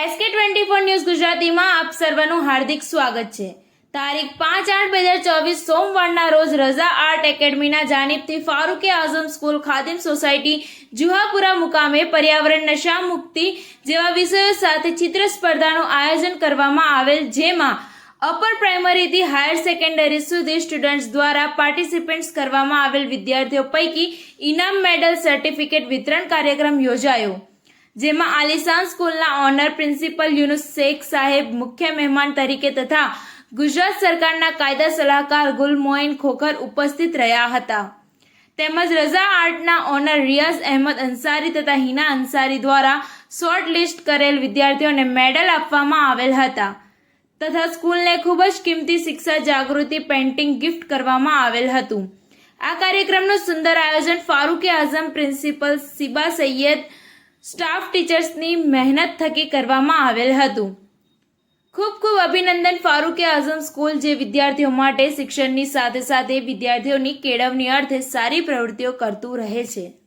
SK twenty four news ગુજરાતીમાં આપ સર્વનું હાર્દિક સ્વાગત છે. તારીખ પાંચ આઠ બે હજાર ચોવીસ સોમવારના રોજ રઝા આર્ટ એકેડમીના જાનીબથી ફારૂકે આઝમ સ્કૂલ ખાદિમ સોસાયટી જુહાપુરા મુકામે પર્યાવરણ નશા મુક્તિ જેવા વિષયો સાથે ચિત્ર સ્પર્ધાનું આયોજન કરવામાં આવેલ જેમાં અપર પ્રાઇમરીથી હાયર સેકન્ડરી સુધી સ્ટુડન્ટ્સ દ્વારા પાર્ટિસિપેટ્સ કરવામાં આવેલ વિદ્યાર્થીઓ પૈકી ઇનામ મેડલ સર્ટિફિકેટ વિતરણ કાર્યક્રમ યોજાયો. જેમાં આલિશાન સ્કૂલના ઓનર પ્રિન્સિપલ યુનુસ શેખ સાહેબ, મુખ્ય મહેમાન તરીકે તથા ગુજરાત સરકારના કાયદા સલાહકાર ગુલમોઇન ખોખર ઉપસ્થિત રહ્યા હતા. તેમજ રઝા આર્ટના ઓનર રિયાઝ અહેમદ અંસારી તથા હિના અંસારી દ્વારા શોર્ટ લિસ્ટ કરેલ વિદ્યાર્થીઓને મેડલ આપવામાં આવેલ હતા. તથા સ્કૂલને ખૂબ જ કિંમતી શિક્ષા જાગૃતિ પેન્ટિંગ ગિફ્ટ કરવામાં આવેલ હતું. આ કાર્યક્રમનું સુંદર આયોજન ફારૂકે આઝમ પ્રિન્સિપલ સિબા સૈયદ સ્ટાફ ટીચર્સની મહેનત થકી કરવામાં આવેલ હતું. ખૂબ ખૂબ અભિનંદન ફારૂકે આઝમ સ્કૂલ જે વિદ્યાર્થીઓ માટે શિક્ષણની સાથે સાથે વિદ્યાર્થીઓની કેળવણી અર્થે સારી પ્રવૃત્તિઓ કરતું રહે છે.